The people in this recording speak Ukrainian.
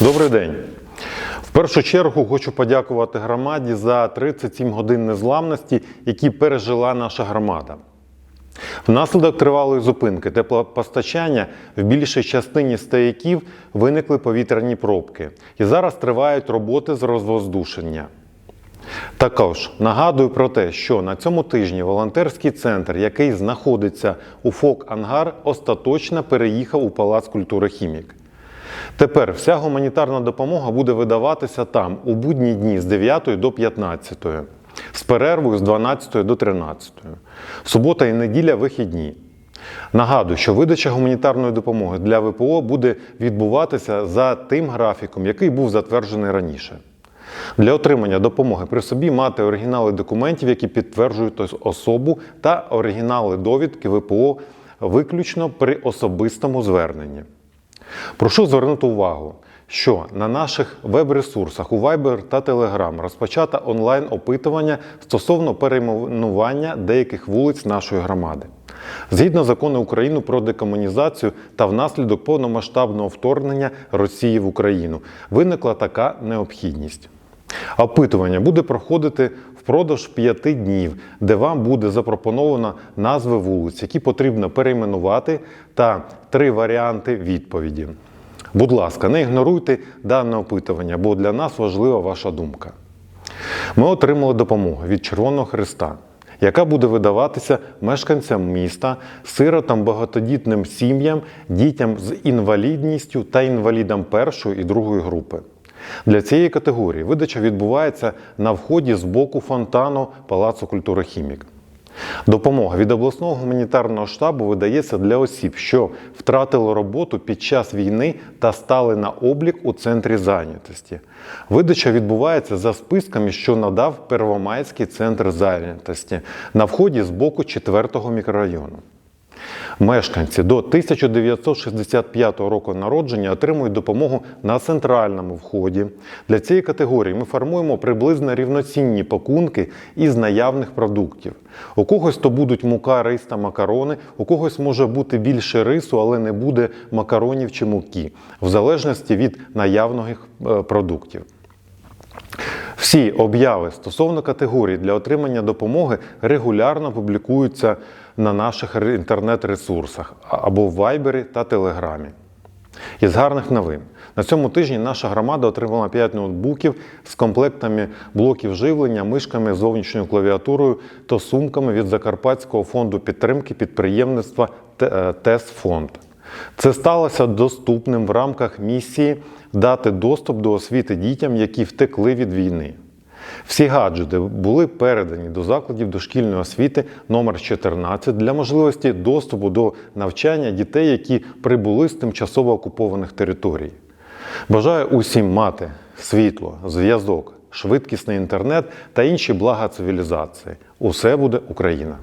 Добрий день. В першу чергу хочу подякувати громаді за 37 годин незламності, які пережила наша громада. Внаслідок тривалої зупинки теплопостачання в більшій частині стояків виникли повітряні пробки, і зараз тривають роботи з розвоздушення. Також нагадую про те, що на цьому тижні волонтерський центр, який знаходиться у ФОК Ангар, остаточно переїхав у Палац культури Хімік. Тепер вся гуманітарна допомога буде видаватися там у будні дні з 9 до 15, з перервою з 12 до 13. Субота і неділя вихідні. Нагадую, що видача гуманітарної допомоги для ВПО буде відбуватися за тим графіком, який був затверджений раніше. Для отримання допомоги при собі мати оригінали документів, які підтверджують особу, та оригінали довідки ВПО виключно при особистому зверненні. Прошу звернути увагу, що на наших веб-ресурсах у Viber та Telegram розпочато онлайн-опитування стосовно перейменування деяких вулиць нашої громади. Згідно закону України про декомунізацію та внаслідок повномасштабного вторгнення Росії в Україну виникла така необхідність. Опитування буде проходити впродовж п'яти днів, де вам буде запропоновано назви вулиць, які потрібно перейменувати, та три варіанти відповіді. Будь ласка, не ігноруйте дане опитування, бо для нас важлива ваша думка. Ми отримали допомогу від Червоного Христа, яка буде видаватися мешканцям міста, сиротам, багатодітним сім'ям, дітям з інвалідністю та інвалідам першої і другої групи. Для цієї категорії видача відбувається на вході з боку фонтану Палацу культури Хімік. Допомога від обласного гуманітарного штабу видається для осіб, що втратили роботу під час війни та стали на облік у центрі зайнятості. Видача відбувається за списками, що надав Первомайський центр зайнятості на вході з боку 4-го мікрорайону. Мешканці до 1965 року народження отримують допомогу на центральному вході. Для цієї категорії ми формуємо приблизно рівноцінні пакунки із наявних продуктів. У когось то будуть мука, рис та макарони, у когось може бути більше рису, але не буде макаронів чи муки, в залежності від наявних е, продуктів. Всі обяви стосовно категорій для отримання допомоги регулярно публікуються на наших інтернет-ресурсах або в Вайбері та Телеграмі. Із гарних новин. На цьому тижні наша громада отримала 5 ноутбуків з комплектами блоків живлення, мишками, зовнішньою клавіатурою та сумками від Закарпатського фонду підтримки підприємництва е, ТЕС-фонд. Це сталося доступним в рамках місії дати доступ до освіти дітям, які втекли від війни. Всі гаджети були передані до закладів дошкільної освіти номер 14 для можливості доступу до навчання дітей, які прибули з тимчасово окупованих територій. Бажаю усім мати світло, зв'язок, швидкісний інтернет та інші блага цивілізації. Усе буде Україна!